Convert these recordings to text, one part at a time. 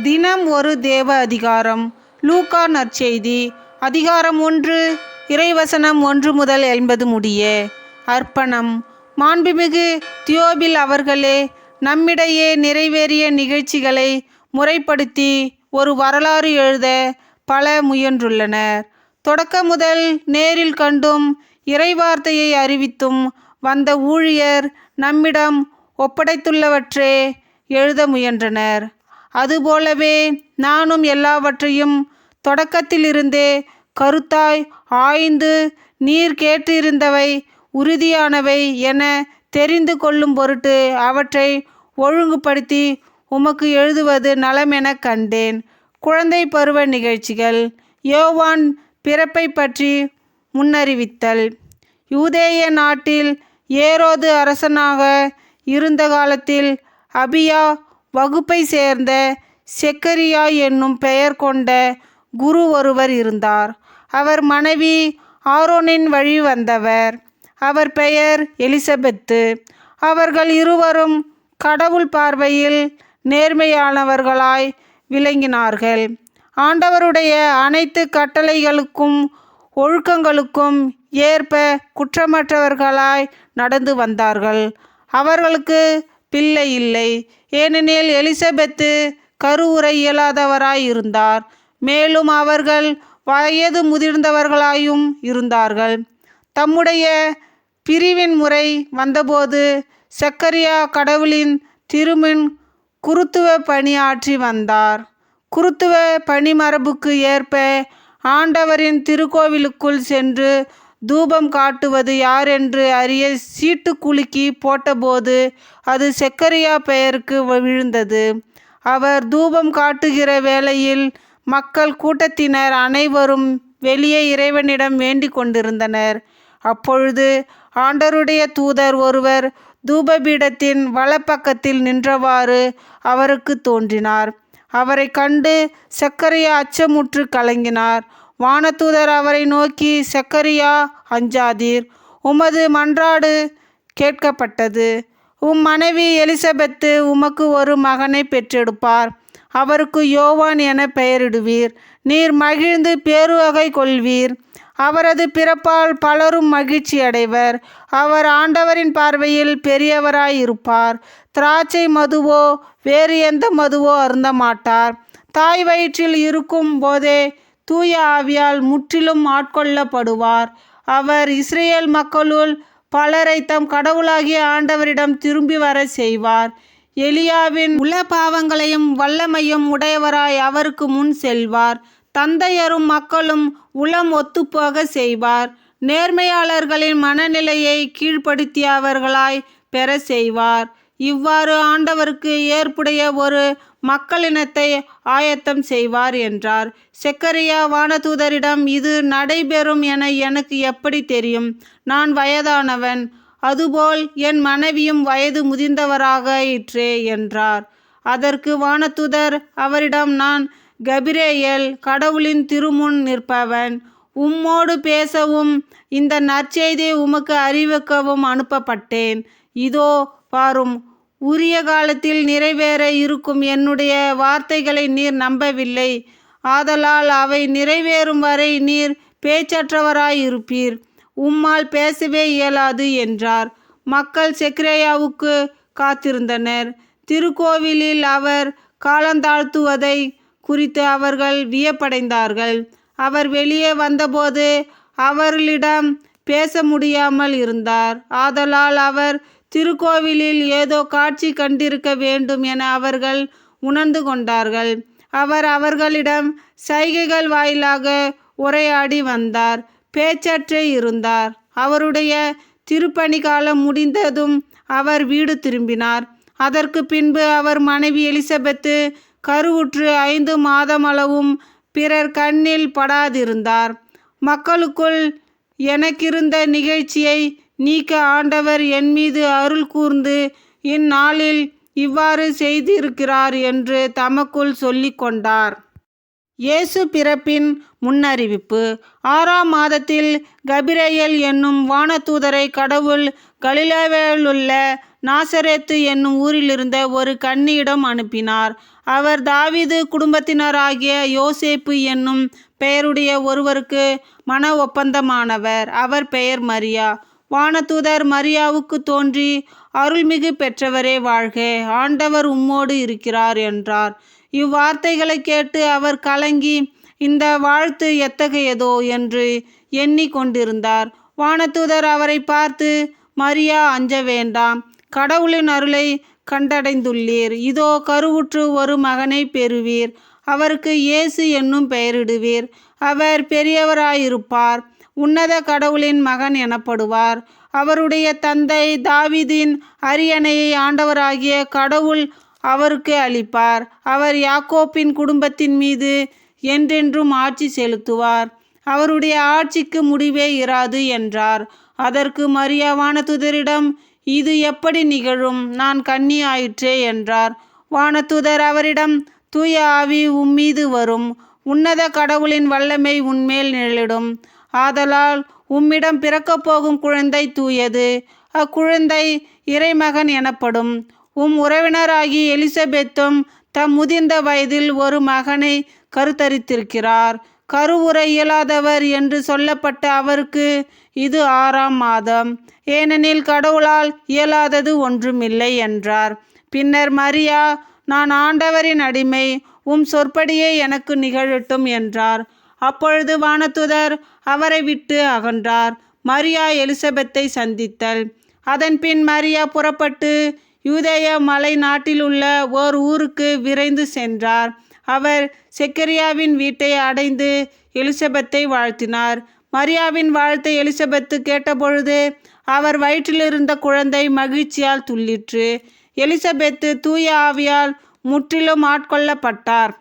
தினம் ஒரு தேவ அதிகாரம். லூக்கா நற்செய்தி. அதிகாரம் ஒன்று இறைவசனம் ஒன்று முதல் எண்பது முடிய. அர்ப்பணம். மாண்புமிகு தியோபில் அவர்களே நம்மிடையே நிறைவேறிய நிகழ்ச்சிகளை முறைப்படுத்தி ஒரு வரலாறு எழுத பல முயன்றுள்ளனர். தொடக்க முதல் நேரில் கண்டும் இறைவார்த்தையை அறிவித்தும் வந்த ஊழியர் நம்மிடம் ஒப்படைத்துள்ளவற்றே எழுத முயன்றனர். அதுபோலவே நானும் எல்லாவற்றையும் தொடக்கத்திலிருந்தே கருத்தாய் ஆய்ந்து நீர் கேட்டிருந்தவை உறுதியானவை என தெரிந்து கொள்ளும் பொருட்டு அவற்றை ஒழுங்குபடுத்தி உமக்கு எழுதுவது நலமெனக் கண்டேன். குழந்தை பருவ நிகழ்ச்சிகள். யோவான் பிறப்பை பற்றி முன்னறிவித்தல். யூதேய நாட்டில் ஏரோது அரசனாக இருந்த காலத்தில் அபியா வகுப்பை சேர்ந்த செக்கரியா என்னும் பெயர் கொண்ட குரு ஒருவர் இருந்தார். அவர் மனைவி ஆரோனின் வழி வந்தவர். அவர் பெயர் எலிசபெத்து. அவர்கள் இருவரும் கடவுள் பார்வையில் நேர்மையானவர்களாய் விளங்கினார்கள். ஆண்டவருடைய அனைத்து கட்டளைகளுக்கும் ஒழுக்கங்களுக்கும் ஏற்ப குற்றமற்றவர்களாய் நடந்து வந்தார்கள். அவர்களுக்கு பிள்ளை இல்லை. ஏனெனில் எலிசபெத்து கருவுரை இயலாதவராயிருந்தார். மேலும் அவர்கள் வயது முதிர்ந்தவர்களாயும் இருந்தார்கள். தம்முடைய பிரிவின் முறை வந்தபோது சக்கரியா கடவுளின் திருமின் குருத்துவ பணியாற்றி வந்தார். குருத்துவ பணிமரபுக்கு ஏற்ப ஆண்டவரின் திருக்கோவிலுக்குள் சென்று தூபம் காட்டுவது யாரென்று அறிய சீட்டு குலுக்கி போட்டபோது அது செக்கரியா பெயருக்கு விழுந்தது. அவர் தூபம் காட்டுகிற வேளையில் மக்கள் கூட்டத்தினர் அனைவரும் வெளியே இறைவனிடம் வேண்டிக் கொண்டிருந்தனர். அப்பொழுது ஆண்டருடைய தூதர் ஒருவர் தூபபீடத்தின் வலப்பக்கத்தில் நின்றவாறு அவருக்கு தோன்றினார். அவரை கண்டு சக்கரியா அச்சமுற்று கலங்கினார். வானதூதர் அவரை நோக்கி செக்கரியா அஞ்சாதீர் உமது மன்றாடு கேட்கப்பட்டது. உம் மனைவி எலிசபெத்து உமக்கு ஒரு மகனை பெற்றெடுப்பார். அவருக்கு யோவான் என பெயரிடுவீர். நீர் மகிழ்ந்து பேருவகை கொள்வீர். அவரது பிறப்பால் பலரும் மகிழ்ச்சி அடைவர். அவர் ஆண்டவரின் பார்வையில் பெரியவராயிருப்பார் திராட்சை மதுவோ வேறு எந்த மதுவோ அருந்த மாட்டார். தாய் வயிற்றில் இருக்கும் போதே தூய ஆவியால் முற்றிலும் ஆட்கொள்ளப்படுவார். அவர் இஸ்ரேல் மக்களுள் பலரை தம் கடவுளாகிய ஆண்டவரிடம் திரும்பி வர செய்வார். எலியாவின் உல பாவங்களையும் வல்லமையும் உடையவராய் அவருக்கு முன் செல்வார். தந்தையரும் மக்களும் உளம் ஒத்துப்போக செய்வார். நேர்மையாளர்களின் மனநிலையை கீழ்ப்படுத்தியவர்களாய் பெற செய்வார். இவ்வாறு ஆண்டவருக்கு ஏற்புடைய ஒரு மக்களினத்தை ஆயத்தம் செய்வார் என்றார். செக்கரியா வானதூதரிடம் இது நடைபெறும் என எனக்கு எப்படி தெரியும்? நான் வயதானவன் அதுபோல் என் மனைவியும் வயது முதிர்ந்தவராயிற்றே என்றார். அதற்கு வானதூதர் அவரிடம் நான் கபிரேயல் கடவுளின் திருமுன் நிற்பவன். உம்மோடு பேசவும் இந்த நற்செய்தியை உமக்கு அறிவிக்கவும் அனுப்பப்பட்டேன். இதோ பாரும் உரிய காலத்தில் நிறைவேற இருக்கும் என்னுடைய வார்த்தைகளை நீர் நம்பவில்லை. ஆதலால் அவை நிறைவேறும் வரை நீர் பேச்சற்றவராயிருப்பீர். உம்மால் பேசவே இயலாது என்றார். மக்கள் செக்ரேயாவுக்கு காத்திருந்தனர். திருக்கோவிலில் அவர் காலந்தாழ்த்துவதை குறித்து அவர்கள் வியப்படைந்தார்கள். அவர் வெளியே வந்தபோது அவர்களிடம் பேச முடியாமல் இருந்தார். ஆதலால் அவர் திருக்கோவிலில் ஏதோ காட்சி கண்டிருக்க வேண்டும் என அவர்கள் உணர்ந்து கொண்டார்கள். அவர் அவர்களிடம் சைகைகள் வாயிலாக உரையாடி வந்தார். பேச்சற்றே இருந்தார். அவருடைய திருப்பணி காலம் முடிந்ததும் அவர் வீடு திரும்பினார். அதற்கு பின்பு அவர் மனைவி எலிசபெத்து கருவுற்று ஐந்து மாதமளவும் பிறர் கண்ணில் படாதிருந்தார். மக்களுக்குள் எனக்கிருந்த நிகழ்ச்சியை நீக்க ஆண்டவர் என் மீது அருள் கூர்ந்து இந்நாளில் இவ்வாறு செய்திருக்கிறார் என்று தமக்குள் சொல்லி கொண்டார். இயேசு பிறப்பின் முன்னறிவிப்பு. ஆறாம் மாதத்தில் கபிரேயல் என்னும் வானதூதரை கடவுள் கலிலவேலுள்ள நாசரேத்து என்னும் ஊரிலிருந்த ஒரு கன்னியிடம் அனுப்பினார். அவர் தாவிது குடும்பத்தினராகிய யோசேப்பு என்னும் பெயருடைய ஒருவருக்கு மன ஒப்பந்தமானவர். அவர் பெயர் மரியா. வானதூதர் மரியாவுக்கு தோன்றி அருள்மிகு பெற்றவரே வாழ்க ஆண்டவர் உம்மோடு இருக்கிறார் என்றார். இவ்வார்த்தைகளை கேட்டு அவர் கலங்கி இந்த வாழ்த்து எத்தகையதோ என்று எண்ணிக்கொண்டிருந்தார் வானதூதர் அவரை பார்த்து மரியா அஞ்ச வேண்டாம். கடவுளின் அருளை கண்டடைந்துள்ளீர். இதோ கருவுற்று ஒரு மகனை பெறுவீர். அவருக்கு இயேசு என்னும் பெயரிடுவீர். அவர் பெரியவராயிருப்பார். உன்னத கடவுளின் மகன் எனப்படுவார். அவருடைய தந்தை தாவிதின் அரியணையை ஆண்டவராகிய கடவுள் அவருக்கு அளிப்பார். அவர் யாக்கோப்பின் குடும்பத்தின் மீது என்றென்றும் ஆட்சி செலுத்துவார். அவருடைய ஆட்சிக்கு முடிவே இராது என்றார். அதற்கு மரியா துதரிடம் இது எப்படி நிகழும்? நான் கண்ணி ஆயிற்றே என்றார் வானதுதர் அவரிடம் தூய ஆவி உம்மீது வரும். உன்னத கடவுளின் வல்லமை உன்மேல் நிழலிடும். ஆதலால் உம்மிடம் பிறக்கப் போகும் குழந்தை தூயது. அக்குழந்தை இறைமகன் எனப்படும் உம் உறவினராகி எலிசபெத்தும் தம் முதிர்ந்த வயதில் ஒரு மகனை கருத்தரித்திருக்கிறார். கருவுரை இயலாதவர் என்று சொல்லப்பட்ட அவருக்கு இது ஆறாம் மாதம். ஏனெனில் கடவுளால் இயலாதது ஒன்றுமில்லை என்றார். பின்னர் மரியா நான் ஆண்டவரின் அடிமை உம் சொற்படியே எனக்கு நிகழட்டும் என்றார். அப்பொழுது வானத்துதர் அவரை விட்டு அகன்றார். மரியா எலிசபெத்தை சந்தித்தல். அதன்பின் மரியா புறப்பட்டு யூதேய மலை நாட்டில் உள்ள ஓர் ஊருக்கு விரைந்து சென்றார். அவர் செக்கரியாவின் வீட்டை அடைந்து எலிசபெத்தை வாழ்த்தினார். மரியாவின் வாழ்த்தை எலிசபெத்து கேட்டபொழுது அவர் வயிற்றிலிருந்த குழந்தை மகிழ்ச்சியால் துள்ளிற்று. எலிசபெத்து தூய ஆவியால் முற்றிலும் ஆட்கொள்ளப்பட்டார்.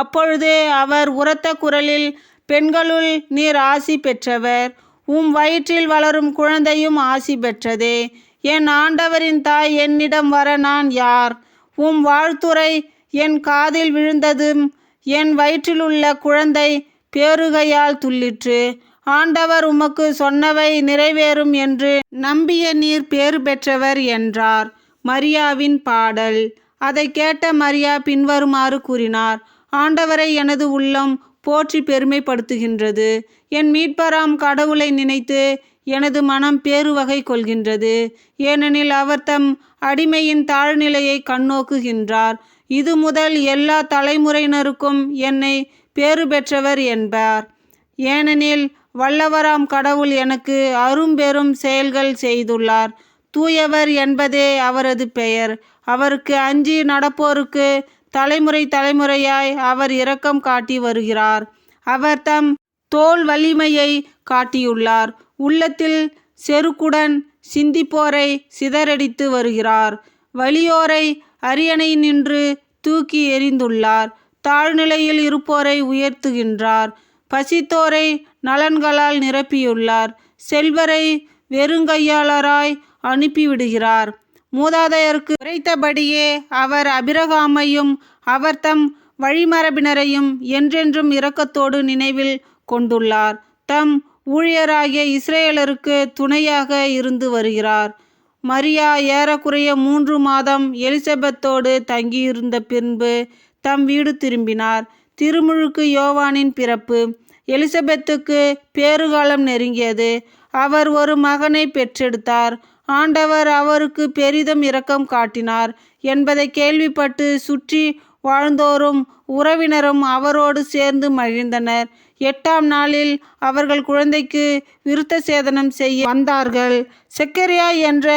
அப்பொழுது அவர் உரத்த குரலில் பெண்களுள் நீர் ஆசி பெற்றவர் உம் வயிற்றில் வளரும் குழந்தையும் ஆசி பெற்றதே. என் ஆண்டவரின் தாய் என்னிடம் வர நான் யார்? உம் வாழ்த்துரை என் காதில் விழுந்ததும் என் வயிற்றிலுள்ள குழந்தை பேருகையால் துள்ளிற்று. ஆண்டவர் உமக்கு சொன்னவை நிறைவேறும் என்று நம்பிய நீர் பேறு பெற்றவர் என்றார். மரியாவின் பாடல். அதை கேட்ட மரியா பின்வருமாறு கூறினார். ஆண்டவரை எனது உள்ளம் போற்றி பெருமைப்படுத்துகின்றது. என் மீட்பராம் கடவுளை நினைத்து எனது மனம் பேருவகை கொள்கின்றது. ஏனெனில் அவர் தம் அடிமையின் தாழ்நிலையை கண்ணோக்குகின்றார். இது முதல் எல்லா தலைமுறையினருக்கும் என்னை பேறு பெற்றவர் என்பார். ஏனெனில் வல்லவராம் கடவுள் எனக்கு அரும்பெரும் செயல்கள் செய்துள்ளார். தூயவர் என்பதே அவரது பெயர். அவருக்கு அஞ்சி நடப்போருக்கு தலைமுறை தலைமுறையாய் அவர் இரக்கம் காட்டி வருகிறார். அவர் தம் தோல் வலிமையை காட்டியுள்ளார். உள்ளத்தில் செருக்குடன் சிந்திப்போரை சிதறடித்து வருகிறார். வலியோரை அரியணை நின்று தூக்கி எறிந்துள்ளார். தாழ்நிலையில் இருப்போரை உயர்த்துகின்றார். பசித்தோரை நலன்களால் நிரப்பியுள்ளார். செல்வரை வெறுங்கையாளராய் அனுப்பிவிடுகிறார். மூதாதையருக்கு உரைத்தபடியே அவர் அபிரகாமையும் அவர் தம் வழிமரபினரையும் என்றென்றும் இரக்கத்தோடு நினைவில் கொண்டுள்ளார். தம் ஊழியராகிய இஸ்ரேலருக்கு துணையாக இருந்து வருகிறார். மரியா ஏறக்குறைய மூன்று மாதம் எலிசபெத்தோடு தங்கியிருந்த பின்பு தம் வீடு திரும்பினார். திருமுழுக்கு யோவானின் பிறப்பு. எலிசபெத்துக்கு பேறுகாலம் நெருங்கியது. அவர் ஒரு மகனை பெற்றெடுத்தார். ஆண்டவர் அவருக்கு பெரிதும் இரக்கம் காட்டினார் என்பதை கேள்விப்பட்டு சுற்றி வாழ்ந்தோரும் உறவினரும் அவரோடு சேர்ந்து மகிழ்ந்தனர். எட்டாம் நாளில் அவர்கள் குழந்தைக்கு விருத்த சேதனம் செய்ய வந்தார்கள். செக்கரியா என்ற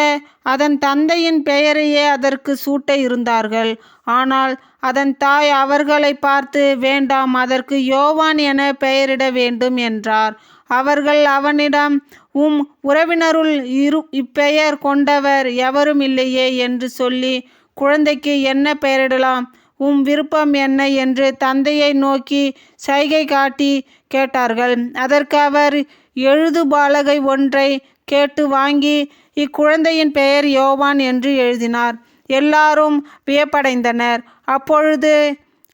அதன் தந்தையின் பெயரையே அதற்கு சூட்ட இருந்தார்கள். ஆனால் அதன் தாய் அவர்களை பார்த்து வேண்டாம் அதற்கு யோவான் என பெயரிட வேண்டும் என்றார். அவர்கள் அவனிடம் உம் உறவினருள் இரு இப்பெயர் கொண்டவர் எவரும் இல்லையே என்று சொல்லி குழந்தைக்கு என்ன பெயரிடலாம்? உம் விருப்பம் என்ன? என்று தந்தையை நோக்கி சைகை காட்டி கேட்டார்கள். அதற்கு அவர் எழுது பாலகை ஒன்றை கேட்டு வாங்கி இக்குழந்தையின் பெயர் யோவான் என்று எழுதினார். எல்லாரும் வியப்படைந்தனர். அப்பொழுது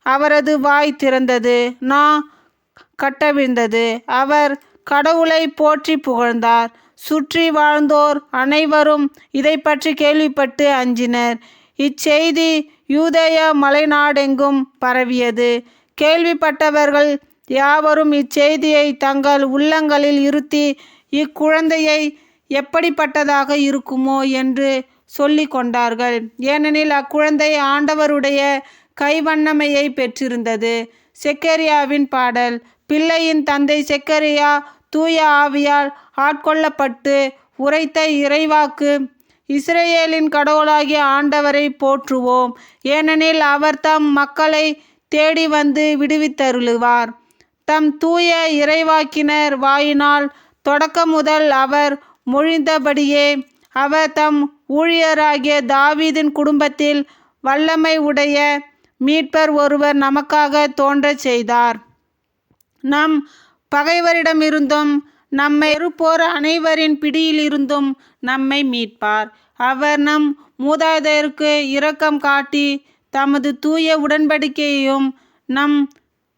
அவரது வாய் திறந்தது. நா கட்டவிழ்ந்தது. அவர் கடவுளை போற்றி புகழ்ந்தார். சுற்றி வாழ்ந்தோர் அனைவரும் இதை பற்றி கேள்விப்பட்டு அஞ்சினர். இச்செய்தி யூதேய மலைநாடெங்கும் பரவியது. கேள்விப்பட்டவர்கள் யாவரும் இச்செய்தியை தங்கள் உள்ளங்களில் இருத்தி இக்குழந்தையை எப்படிப்பட்டதாக இருக்குமோ என்று சொல்லி கொண்டார்கள். ஏனெனில் அக்குழந்தை ஆண்டவருடைய கைவண்ணமையை பெற்றிருந்தது. செக்கேரியாவின் பாடல் பிள்ளையின் தந்தை செக்கரியா தூய ஆவியால் ஆட்கொள்ளப்பட்டு உரைத்த இறைவாக்கு இஸ்ரேலின் கடவுளாகிய ஆண்டவரை போற்றுவோம். ஏனெனில் அவர் தம் மக்களை தேடி வந்து விடுவித்தருளுவார். தம் தூய இறைவாக்கினர் வாயினால் தொடக்க முதல் அவர் மொழிந்தபடியே அவர் தம் ஊழியராகிய தாவீதின் குடும்பத்தில் வல்லமை உடைய மீட்பர் ஒருவர் நமக்காக தோன்றச் செய்தார். நம் பகைவரிடமிருந்தும் நம்மை இருப்போர் அனைவரின் பிடியிலிருந்தும் நம்மை மீட்பார். அவர் நம் மூதாதையருக்கு இரக்கம் காட்டி தமது தூய உடன்படிக்கையையும் நம்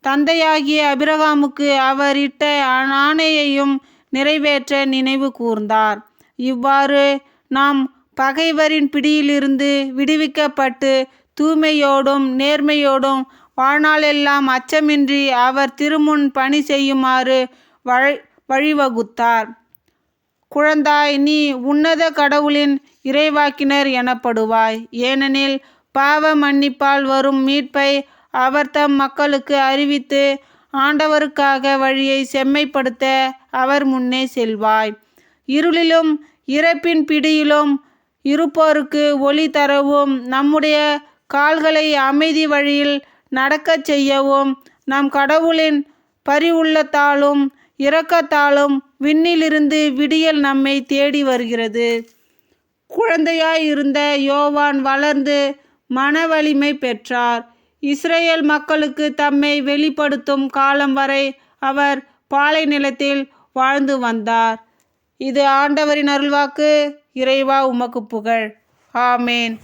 தந்தையாகிய அபிரகாமுக்கு அவர் இட்ட ஆணையையும் நிறைவேற்ற நினைவு கூர்ந்தார். இவ்வாறு நாம் பகைவரின் பிடியிலிருந்து விடுவிக்கப்பட்டு தூய்மையோடும் நேர்மையோடும் வாழ்நாளெல்லாம் அச்சமின்றி அவர் திருமுன் பணி செய்யுமாறு வழி வழிவகுத்தார். குழந்தாய் நீ உன்னத கடவுளின் இறைவாக்கினர் எனப்படுவாய். ஏனெனில் பாவ மன்னிப்பால் வரும் மீட்பை அவர் தம் மக்களுக்கு அறிவித்து ஆண்டவருக்காக வழியை செம்மைப்படுத்த அவர் முன்னே செல்வாய். இருளிலும் இறப்பின் பிடியிலும் இருப்போருக்கு ஒளி தரவும் நம்முடைய கால்களை அமைதி வழியில் நடக்கச் செய்யவும் நம் கடவுளின் பரிவுள்ளத்தாலும் இரக்கத்தாலும் விண்ணிலிருந்து விடியல் நம்மை தேடி வருகிறது. குழந்தையாய் இருந்த யோவான் வளர்ந்து மன வலிமை பெற்றார். இஸ்ரேல் மக்களுக்கு தம்மை வெளிப்படுத்தும் காலம் வரை அவர் பாலை நிலத்தில் வாழ்ந்து வந்தார். இது ஆண்டவரின் அருள்வாக்கு. இறைவா உமக்கு புகழ். ஆமேன்.